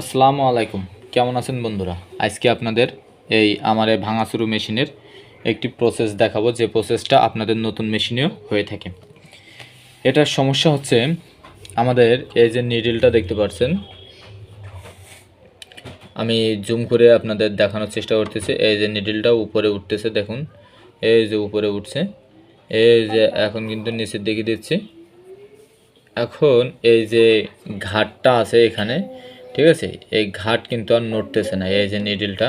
আসসালামু আলাইকুম। কেমন আছেন বন্ধুরা? আজকে আপনাদের এই আমার এই ভাঙাচুরু মেশিনের একটি প্রসেস দেখাবো, যে প্রসেসটা আপনাদের নতুন মেশিনেও হয়ে থাকে। এটার সমস্যা হচ্ছে, আমাদের এই যে নিডলটা দেখতে পাচ্ছেন আমি জুম করে আপনাদের দেখানোর চেষ্টা করতেছি। এই যে নিডলটা উপরে উঠতেছে, দেখুন, এই যে উপরে উঠছে, এই যে এখন কিন্তু নিচের দিকে দিচ্ছি। এখন এই যে ঘাটটা আছে এখানে ঠিক আছে? এই ঘাট কিন্তু আর নড়তেছে না, এই যে নিডলটা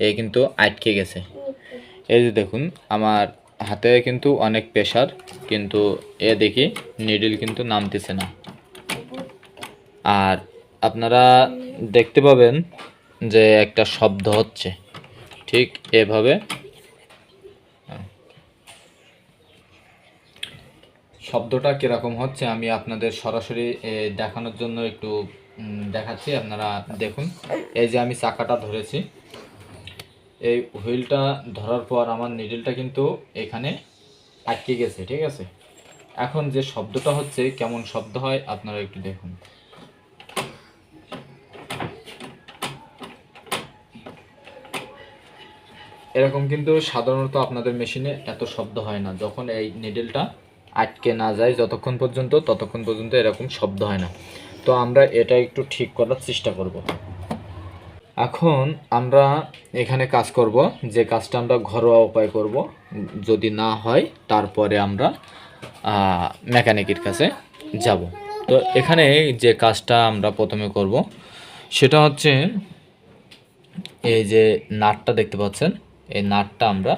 এই কিন্তু আটকে গেছে। এই যে দেখুন, আমার হাতে কিন্তু অনেক প্রেশার কিন্তু এ দেখি নিডল কিন্তু নামতেছে না। আর আপনারা দেখতে পাবেন যে একটা শব্দ হচ্ছে, ঠিক এভাবে। শব্দটা কীরকম হচ্ছে আমি আপনাদের সরাসরি দেখানোর জন্য একটু দেখাচ্ছি, আপনারা দেখুন। এই যে আমি চাকাটা ধরেছি, এই হুইলটা ধরার পর আমার নিডলটা কিন্তু এখানে আটকে গেছে, ঠিক আছে? এখন যে শব্দটা হচ্ছে, কেমন শব্দ হয়, আপনারা একটু দেখুন। এরকম কিন্তু সাধারণত আপনাদের মেশিনে এত শব্দ হয় না। যখন এই নিডেলটা আটকে না যায়, যতক্ষণ পর্যন্ত, ততক্ষণ পর্যন্ত এরকম শব্দ হয় না। তো আমরা এটা একটু ঠিক করার চেষ্টা করব। এখন আমরা এখানে কাজ করব, যে কাজটা আমরা ঘরোয়া উপায় করব। যদি না হয়, তারপরে আমরা মেকানিকের কাছে যাব। তো এখানে যে কাজটা আমরা প্রথমে করব, সেটা হচ্ছে এই যে নাটটা দেখতে পাচ্ছেন, এই নাটটা আমরা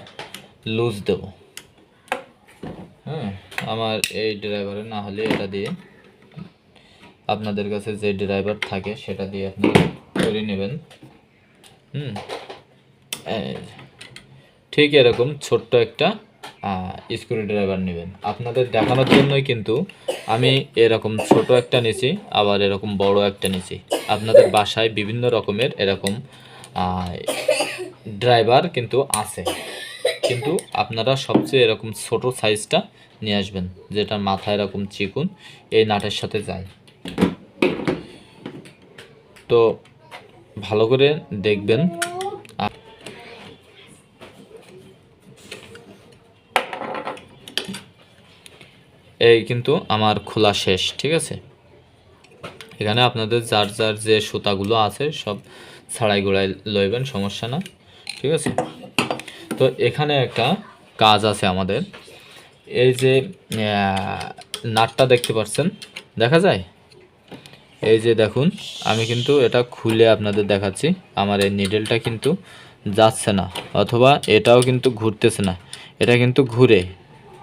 লুজ দেব। হ্যাঁ আমার এই ড্রাইভারে না হলে এটা দিয়ে আপনাদের কাছে যে ড্রাইভার থাকে, সেটা দিয়ে আপনি করে নেবেন। হুম। ঠিক এরকম ছোট্ট একটা স্ক্রু ড্রাইভার নেবেন। আপনাদের দেখানোর জন্যই কিন্তু আমি এরকম ছোট একটা নিছি, আবার এরকম বড় একটা নিছি। আপনাদের বাসায় বিভিন্ন রকমের এরকম ড্রাইভার কিন্তু আছে। কিন্তু আপনারা সবচেয়ে এরকম ছোট সাইজটা নিয়ে আসবেন, যেটা মাথায় এরকম চিকুন, এই নাটের সাথে যায়। তো ভালো করে দেখবেন। এই কিন্তু আমার খোলা শেষ, ঠিক আছে? এখানে আপনাদের যার যার যে সুতাগুলো আছে সব ছাড়াই গোড়াই লইবেন, সমস্যা না, ঠিক আছে? তো এখানে একটা কাজ আছে আমাদের। এই যে নাটটা দেখতে পাচ্ছেন দেখা যায়? এই যে দেখুন, আমি কিন্তু এটা খুলে আপনাদের দেখাচ্ছি। আমার এই নিডেলটা কিন্তু যাচ্ছে না, অথবা এটাও কিন্তু ঘুরতেছে না। এটা কিন্তু ঘুরে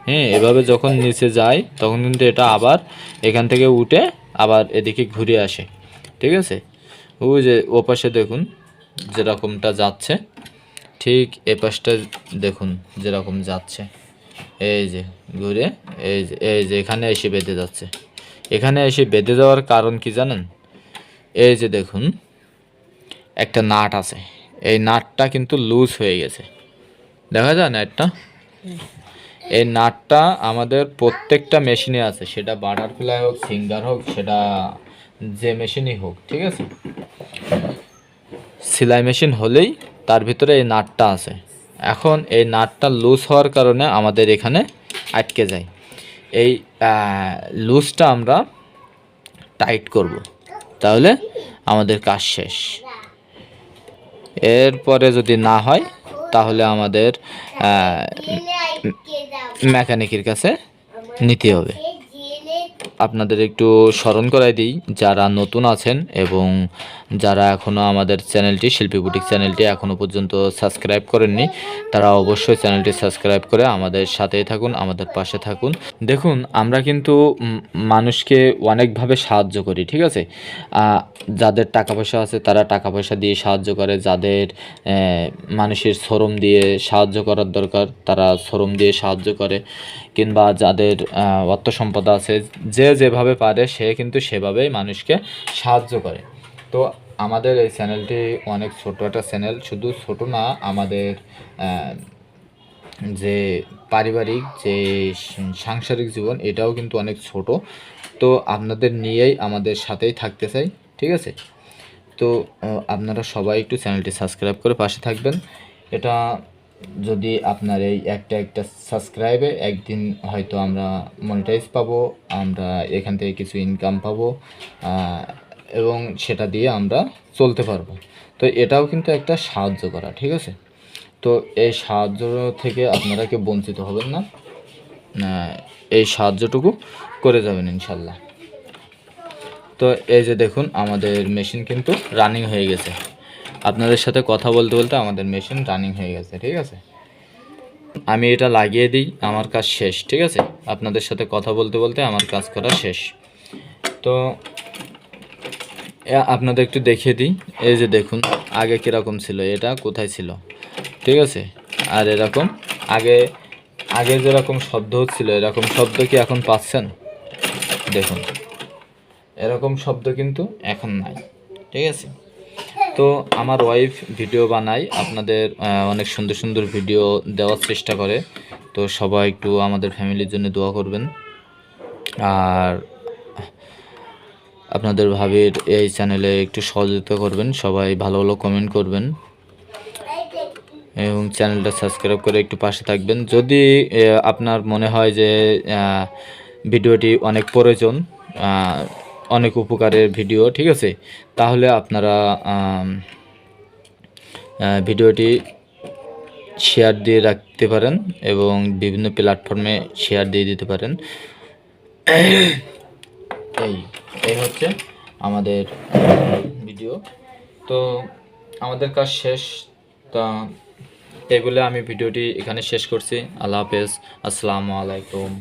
হ্যাঁ এভাবে যখন নিচে যায়, তখন কিন্তু এটা আবার এখান থেকে উঠে আবার এদিকে ঘুরে আসে, ঠিক আছে? ওই যে ও পাশে দেখুন, যেরকমটা যাচ্ছে, ঠিক এ পাশটা দেখুন, যেরকম যাচ্ছে। এই যে, ঘুরে, এই যে এই যে, এখানে এসে বেঁধে যাচ্ছে। এখানে এসে বেঁধে যাওয়ার কারণ কি জানেন? এই যে দেখুন একটা নাট আছে। এই নাটটা কিন্তু লুজ হয়ে গেছে। দেখা যায় নাটটা এই নাটটা আমাদের প্রত্যেকটা মেশিনে আছে। সেটা বাটারফ্লাই হোক সিঙ্গার হোক সেটা যে মেশিনই হোক ঠিক আছে? সেলাই মেশিন হলেই তার ভিতরে এই নাটটা আছে। এখন এই নাটটা লুজ হওয়ার কারণে আমাদের এখানে আটকে যায়। এই লুজটা আমরা টাইট করব। তাহলে আমাদের কাজ শেষ। এরপরে যদি না হয় তাহলে আমাদের মেকানিকের কাছে নিতে হবে। আপনাদের একটু স্মরণ করাই দিই, যারা নতুন আছেন এবং যারা এখনও আমাদের চ্যানেলটি, শিল্পী বুটিক চ্যানেলটি এখনও পর্যন্ত সাবস্ক্রাইব করেননি, তারা অবশ্যই চ্যানেলটি সাবস্ক্রাইব করে আমাদের সাথেই থাকুন, আমাদের পাশে থাকুন। দেখুন, আমরা কিন্তু মানুষকে অনেকভাবে সাহায্য করি, ঠিক আছে? যাদের টাকা পয়সা আছে তারা টাকা পয়সা দিয়ে সাহায্য করে, যাদের মানুষের শ্রম দিয়ে সাহায্য করার দরকার, তারা শ্রম দিয়ে সাহায্য করে, কিংবা যাদের অর্থ সম্পদ আছে যে যেভাবে পারে সে কিন্তু সেভাবেই মানুষকে সাহায্য করে। তো আমাদের এই চ্যানেলটি অনেক ছোট একটা চ্যানেল, শুধু ছোট না, আমাদের যে পারিবারিক, যে সাংসারিক জীবন, এটাও কিন্তু অনেক ছোট। তো আপনাদের নিয়েই আমাদের সাথেই থাকতে চাই, ঠিক আছে? তো আপনারা সবাই একটু চ্যানেলটি সাবস্ক্রাইব করে পাশে থাকবেন। এটা যদি আপনার এই একটা একটা সাবস্ক্রাইবে একদিন হয়তো আমরা মনিটাইজ পাবো, আমরা এখান থেকে কিছু ইনকাম পাবো এবং সেটা দিয়ে আমরা চলতে পারব। তো এটাও কিন্তু একটা সাহায্য করা, ঠিক আছে? তো এই সাহায্য থেকে আপনারা কেউ বঞ্চিত হবেন না। এই সাহায্যটুকু করে যাবেন ইনশাল্লাহ। তো এই যে দেখুন, আমাদের মেশিন কিন্তু রানিং হয়ে গেছে। আপনাদের সাথে কথা বলতে বলতে আমাদের মেশিন রানিং হয়ে গেছে, ঠিক আছে? আমি এটা লাগিয়ে দিই, আমার কাজ শেষ, ঠিক আছে? আপনাদের সাথে কথা বলতে বলতে আমার কাজ করা শেষ। তো আপনাদের একটু দেখিয়ে দিই। এই যে দেখুন, আগে কীরকম ছিল, এটা কোথায় ছিল, ঠিক আছে? আর এরকম, আগে আগে যেরকম শব্দ হচ্ছিল, এরকম শব্দ কি এখন পাচ্ছেন? দেখুন, এরকম শব্দ কিন্তু এখন নাই, ঠিক আছে? তো আমার ওয়াইফ ভিডিও বানায়, আপনাদের অনেক সুন্দর সুন্দর ভিডিও দেওয়ার চেষ্টা করে। তো সবাই একটু আমাদের ফ্যামিলির জন্য দোয়া করবেন। আর আপনাদের ভাবির এই চ্যানেলে একটু সহযোগিতা করবেন, সবাই ভালো ভালো কমেন্ট করবেন। এবং চ্যানেলটা সাবস্ক্রাইব করে একটু পাশে থাকবেন। যদি আপনার মনে হয় যে ভিডিওটি অনেক প্রয়োজন অনেক উপকারের ভিডিও, ঠিক আছে? তাহলে আপনারা ভিডিওটি শেয়ার দিয়ে রাখতে পারেন এবং বিভিন্ন প্ল্যাটফর্মে শেয়ার দিয়ে দিতে পারেন। এই এই হচ্ছে আমাদের ভিডিও। তো আমাদের কাজ শেষ। তা এই বলে আমি ভিডিওটি এখানে শেষ করছি। আল্লাহ হাফেজ। আসসালামু আলাইকুম।